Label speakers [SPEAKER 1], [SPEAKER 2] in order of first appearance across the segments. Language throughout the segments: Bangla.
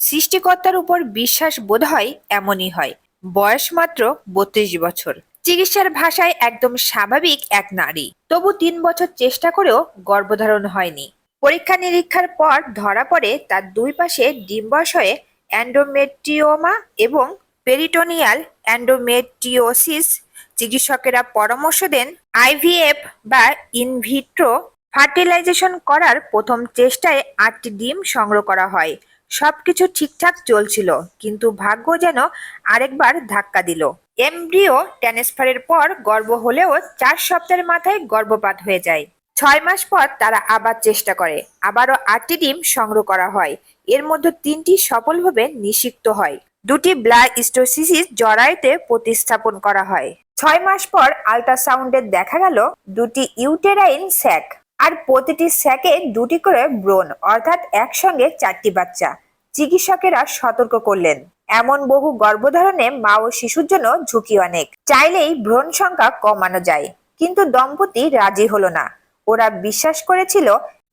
[SPEAKER 1] সৃষ্টিকর্তার উপর বিশ্বাস বোধ হয় এমনই হয়। বয়স মাত্র বত্রিশ বছর। চিকিৎসার ভাষায় একদম স্বাভাবিক এক নারী। তবু তিন বছর চেষ্টা করেও গর্ভধারণ হয়নি। পরীক্ষা নিরীক্ষার পর ধরা পড়ে তার দুই পাশে ডিম্বাশয়ে অ্যান্ডোমেট্রিওমা এবং পেরিটোনিয়াল অ্যান্ডোমেট্রিওসিস। চিকিৎসকেরা পরামর্শ দেন আইভিএফ বা ইনভিট্রো ফার্টিলাইজেশন করার প্রথম চেষ্টায় আটটি ডিম সংগ্রহ করা হয়। সবকিছু ঠিকঠাক চলছিল, কিন্তু ভাগ্য যেন আরেকবার ধাক্কা দিল। এমব্রিও ট্রান্সফারের পর গর্ভ হলেও চার সপ্তাহের মাথায় গর্ভপাত হয়ে যায়। ছয় মাস পর তারা আবার চেষ্টা করে, আবারও আটটি ডিম সংগ্রহ করা হয়। এর মধ্যে তিনটি সফলভাবে নিষিক্ত হয়। দুটি ব্লাস্টোসিস জরায়ুতে প্রতিস্থাপন করা হয়। ছয় মাস পর আল্ট্রাসাউন্ডে দেখা গেল দুটি ইউটেরাইন স্যাক। আর প্রতিটি স্যাকে দুটি করে ব্রণ, অর্থাৎ একসঙ্গে চারটি বাচ্চা। চিকিৎসকেরা সতর্ক করলেন। এমন বহু গর্ভধারণে মা ও শিশুর জন্য ঝুঁকি অনেক। চাইলেই ভ্রূণ সংখ্যা কমানো যায়, কিন্তু দম্পতি রাজি হলো না। ওরা বিশ্বাস করেছিল,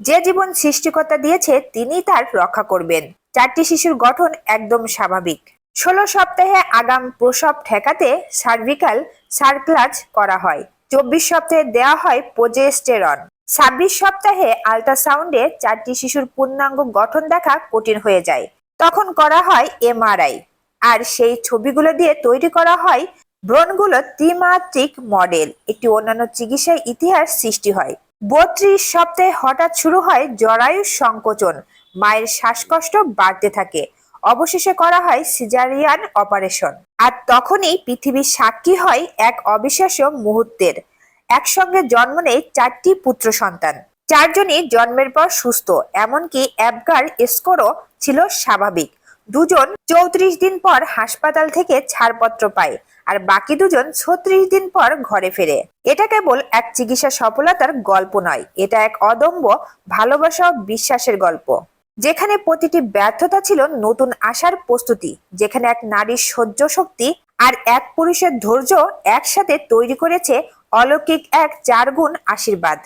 [SPEAKER 1] যে জীবন সৃষ্টিকর্তা দিয়েছে তিনি তার রক্ষা করবেন। চারটি শিশুর গঠন একদম স্বাভাবিক। ষোলো সপ্তাহে আগাম প্রসব ঠেকাতে সার্ভিকাল সার্ক্লাজ করা হয়। চব্বিশ সপ্তাহে দেওয়া হয় প্রোজেস্টেরন। ছাব্বিশ সপ্তাহে আল্ট্রাসাউন্ডে চারটি শিশুর পূর্ণাঙ্গ গঠন দেখা কঠিন হয়ে যায়। তখন করা হয় এমআরআই। আর সেই ছবিগুলো দিয়ে তৈরি করা হয় ব্রণগুলো ত্রিমাত্রিক মডেল। একটি অন্যান্য চিকিৎসার ইতিহাস সৃষ্টি হয়। বত্রিশ সপ্তাহে হঠাৎ শুরু হয় জরায়ু সংকোচন। মায়ের শ্বাসকষ্ট বাড়তে থাকে। অবশেষে করা হয় সিজারিয়ান অপারেশন। আর তখনই পৃথিবীর সাক্ষী হয় এক অবিশ্বাস্য মুহূর্তের। একসঙ্গে জন্ম নেয় চারটি পুত্র সন্তান। চারজনই জন্মের পর সুস্থ, এমনকি অ্যাবগার স্কোরও ছিল স্বাভাবিক। দুজন চৌত্রিশ দিন পর হাসপাতাল থেকে ছাড়পত্র পায় আর বাকি দুজন ছত্রিশ দিন পর ঘরে ফেরে। এটা কেবল এক চিকিৎসা সফলতার গল্প নয়, এটা এক অদম্য ভালোবাসা বিশ্বাসের গল্প। যেখানে প্রতিটি ব্যর্থতা ছিল নতুন আশার প্রস্তুতি, যেখানে এক নারীর সহ্য শক্তি আর এক পুরুষের ধৈর্য একসাথে তৈরি করেছে অলৌকিক এক চারগুণ আশীর্বাদ।